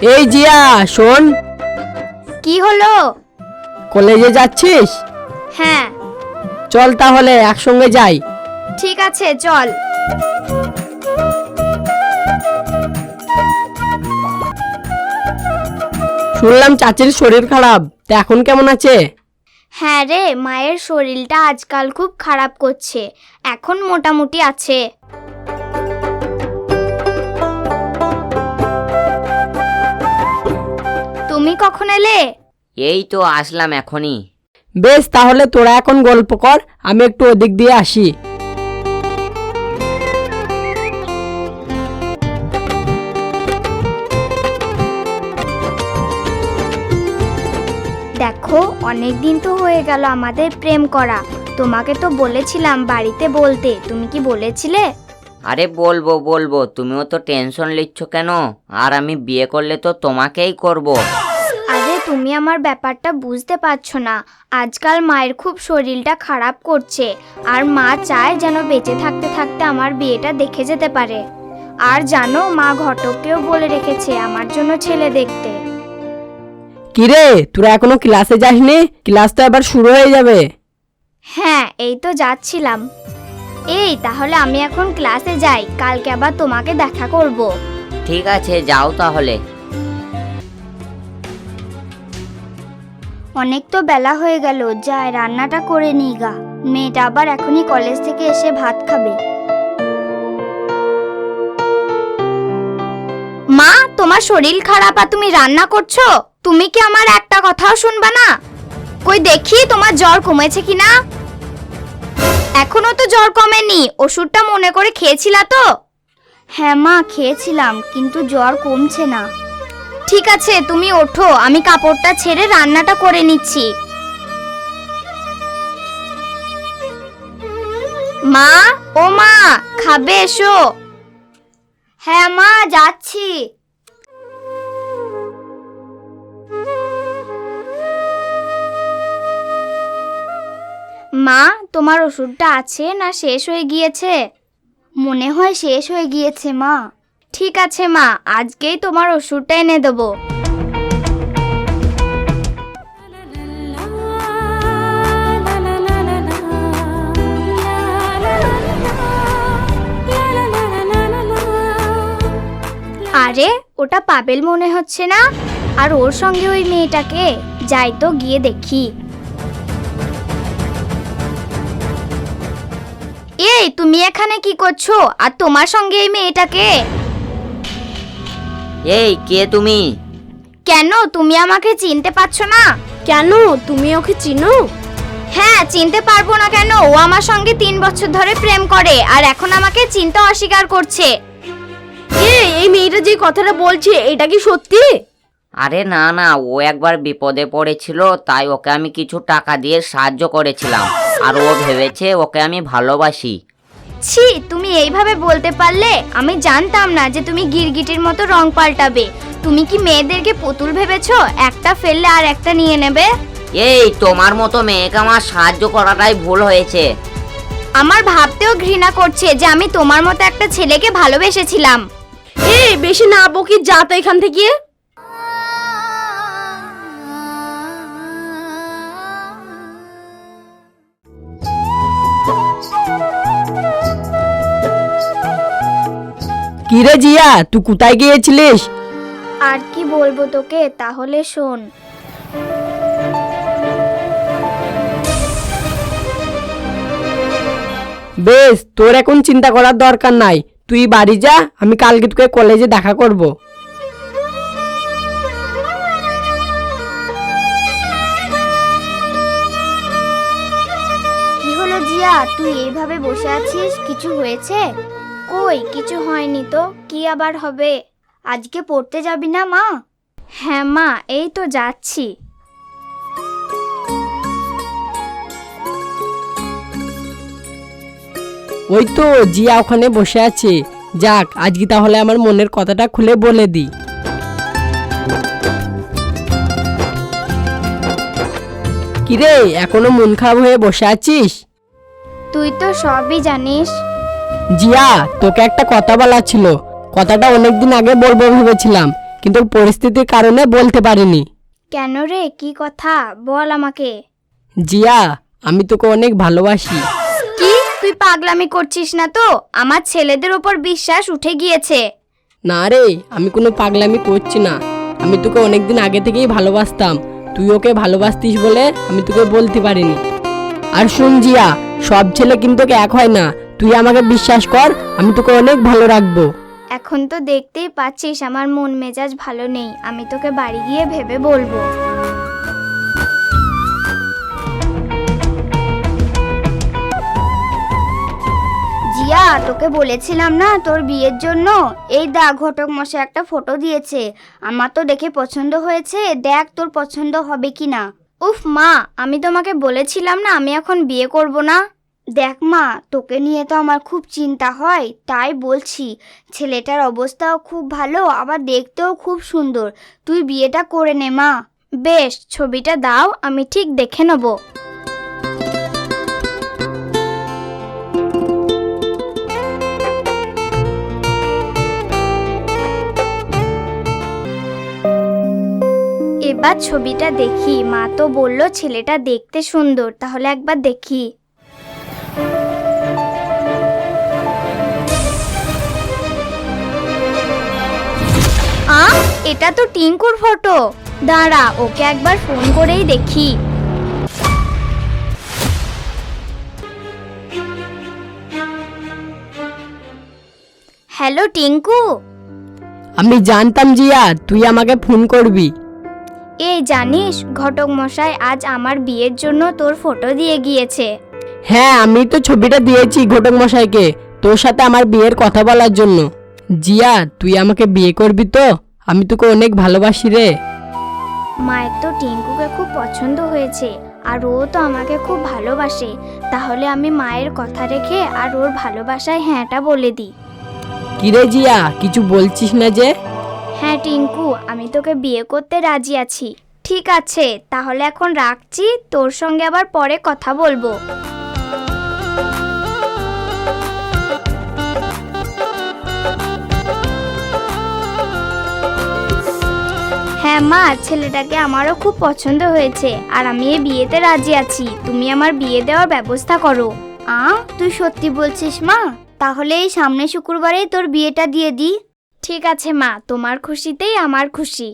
এই জিয়া শোন। কি হলো? কলেজে যাচ্ছিস? হ্যাঁ। চল তাহলে একসঙ্গে যাই। ঠিক আছে চল। শুনলাম চাচির শরীর খারাপ। তা এখন কেমন আছে? হ্যাঁ রে মায়ের শরীরটা আজকাল খুব খারাপ করছে। এখন মোটামুটি আছে। তুমি কখন এলে? এই তো আসলাম এখনই। বেশ তাহলে তোরা এখন গল্প কর আমি একটু ওদিক দিয়ে আসি। দেখো অনেক দিন তো হয়ে গেল আমাদের প্রেম করা। তোমাকে তো বলেছিলাম বাড়িতে বলতে তুমি কি বলেছিলে? আরে বলব বলব তুমিও তো টেনশন নিচ্ছ কেন? আর আমি বিয়ে করলে তো তোমাকেই করব। তুমি আমার ব্যাপারটা বুঝতে পারছ না। আজকাল মায়ের খুব শরীরটা খারাপ করছে আর মা চায় যেন বেঁচে থাকতে থাকতে আমার বিয়েটা দেখে যেতে পারে। আর জানো মা ঘটককেও বলে রেখেছে আমার জন্য ছেলে দেখতে। কিরে তোরা এখনও ক্লাসে যাসনি? ক্লাস তো এবার শুরু হয়ে যাবে। হ্যাঁ এই তো যাচ্ছিলাম। এই তাহলে আমি এখন ক্লাসে যাই কালকে আবার তোমাকে দেখা করব। ঠিক আছে যাও তাহলে। অনেক তো বেলা হয়ে গেল, যাই রান্নাটা করে নিই গা। মেয়েটা আবার এখনই কলেজ থেকে এসে ভাত খাবে। মা, তোমার শরীর খারাপ আর তুমি রান্না করছ? তুমি কি আমার একটা কথাও শুনবা না? কই দেখি তোমার জ্বর কমেছে কিনা এখনও তো জ্বর কমেনি, ওষুধটা মনে করে খেয়েছিলা তো? হ্যাঁ মা, খেয়েছিলাম, কিন্তু জ্বর কমছে না। ঠিক আছে, তুমি ওঠো। আমি কাপড়টা ছেড়ে রান্নাটা করে নিচ্ছি। মা, ও মা, খাবে এসো। হ্যাঁ মা, যাচ্ছি। মা, তোমার ওষুধটা আছে না শেষ হয়ে গিয়েছে? মনে হয় শেষ হয়ে গিয়েছে মা। ঠিক আছে, মা। আজকেই তোমার ওষুধটা এনে দেবো। আরে, ওটা পাবেল মনে হচ্ছে না? আর ওর সঙ্গে ওই মেয়েটাকে যাই তো গিয়ে দেখি। এই, তুমি এখানে কি করছ? আর তোমার সঙ্গে এই মেয়েটাকে? এই কে তুমি? কেন? তুমি আমাকে চিনতে পারছ না। কেন? তুমি ওকে চিনো? হ্যাঁ চিনতে পারব না কেন? ও আমার সঙ্গে তিন বছর ধরে প্রেম করে আর এখন আমাকে চিনতে অস্বীকার করছে। এ এই মেয়েটা যে কথাটা বলছে এটা কি সত্যি? আরে না না ও একবার বিপদে পড়েছিল তাই ওকে আমি কিছু টাকা দিয়ে সাহায্য করেছিলাম। আর ও ভেবেছে ওকে আমি ভালোবাসি। ছি তুমি এইভাবে বলতে পারলে আমি জানতাম না যে তুমি গিরগিটির মতো রং পাল্টাবে। তুমি কি মেয়েদেরকে পুতুল ভেবেছো? একটা ফেললে আর একটা নিয়ে নেবে? এই তোমার মতো মেয়েকে আমার সাহায্য করাটাই ভুল হয়েছে। আমার ভাবতেও ঘৃণা করছে যে আমি তোমার মতো একটা ছেলেকে ভালোবেসেছিলাম। এই বেশি না বকি যা তো এখান থেকে। কিরে জিয়া তুই কোথায় গিয়েছিলিস? আর কি বলব তোকে তাহলে শোন। বেশ তোর এখন চিন্তা করার দরকার নাই। তুই বাড়ি যা আমি কালকে তোকে কলেজে দেখা করব। কি হলো জিয়া তুই এইভাবে বসে আছিস? কিছু হয়েছে? কই? কিছু হয়নি তো। কি আবার হবে? আজকে পড়তে যাবি না মা? হ্যাঁ মা এই তো যাচ্ছি। ওই তো জিয়া ওখানে বসে আছে। যাক আজকে তাহলে আমার মনের কথাটা খুলে বলে দি। কিরে এখনও মন খারাপ হয়ে বসে আছিস? তুই তো সবই জানিস। জিয়া তোকে একটা কথা বলা ছিল। কথাটা অনেকদিন আগে বলব ভেবেছিলাম কিন্তু পরিস্থিতির কারণে বলতে পারিনি। কেন রে? কি কথা? বল আমাকে। জিয়া আমি তোকে অনেক ভালোবাসি। কি? তুই পাগলামি করছিস না তো? আমার ছেলেদের ওপর বিশ্বাস উঠে গিয়েছে। না রে আমি কোনো পাগলামি করছি না। আমি তোকে অনেকদিন আগে থেকেই ভালোবাসতাম। তুই ওকে ভালোবাসতিস বলে আমি তোকে বলতে পারিনি। আর শুন জিয়া সব ছেলে কিন্তু এক হয় না। তুই আমাকে বিশ্বাস কর, আমি তোকে অনেক ভালো রাখব। এখন তো দেখতেই পাচ্ছিস আমার মন মেজাজ ভালো নেই, আমি তোকে বাড়ি গিয়ে ভেবে বলব। জিয়া, তোকে বলেছিলাম না তোর বিয়ের জন্য? এই দা ঘটক মশাই একটা ফটো দিয়েছে। আমার তো দেখে পছন্দ হয়েছে, দেখ তোর পছন্দ হবে কি না উফ মা, আমি তোমাকে বলেছিলাম না আমি এখন বিয়ে করব না? দেখ মা, তোকে নিয়ে তো আমার খুব চিন্তা হয়, তাই বলছি। ছেলেটার অবস্থাও খুব ভালো, আবার দেখতেও খুব সুন্দর। তুই বিয়েটা করে নে মা। বেশ, ছবিটা দাও, আমি ঠিক দেখে নেব। এবার ছবিটা দেখি। মা তো বলল ছেলেটা দেখতে সুন্দর, তাহলে একবার দেখি। এটা তো টিঙ্কুর ফটো। দাঁড়া ওকে একবার ফোন করেই দেখি। হ্যালো টিঙ্কু? আমি জানতাম জিয়া তুই আমাকে ফোন করবি। এই জানিস ঘটক মশাই আজ আমার বিয়ের জন্য তোর ফটো দিয়ে গিয়েছে। হ্যাঁ আমি তো ছবিটা দিয়েছি ঘটক মশাইকে তোর সাথে আমার বিয়ের কথা বলার জন্য। জিয়া তুই আমাকে বিয়ে করবি তো? আমি তোকে অনেক ভালোবাসি রে। মায়ের তো টিঙ্কুকে খুব পছন্দ হয়েছে আর ও তো আমাকে খুব ভালোবাসে। তাহলে আমি মায়ের কথা রেখে আর ওর ভালোবাসায় হ্যাঁটা বলে দিই। কিরে জিয়া কিছু বলছিস না যে? হ্যাঁ টিঙ্কু আমি তোকে বিয়ে করতে রাজি আছি। ঠিক আছে তাহলে এখন রাখছি তোর সঙ্গে আবার পরে কথা বলব। হ্যাঁ মা, ছেলেটাকে আমারও খুব পছন্দ হয়েছে আর আমি এই বিয়েতে রাজি আছি। তুমি আমার বিয়ে দেওয়ার ব্যবস্থা করো। আ তুই সত্যি বলছিস মা? তাহলে এই সামনে শুক্রবারেই তোর বিয়েটা দিয়ে দি ঠিক আছে মা, তোমার খুশিতেই আমার খুশি।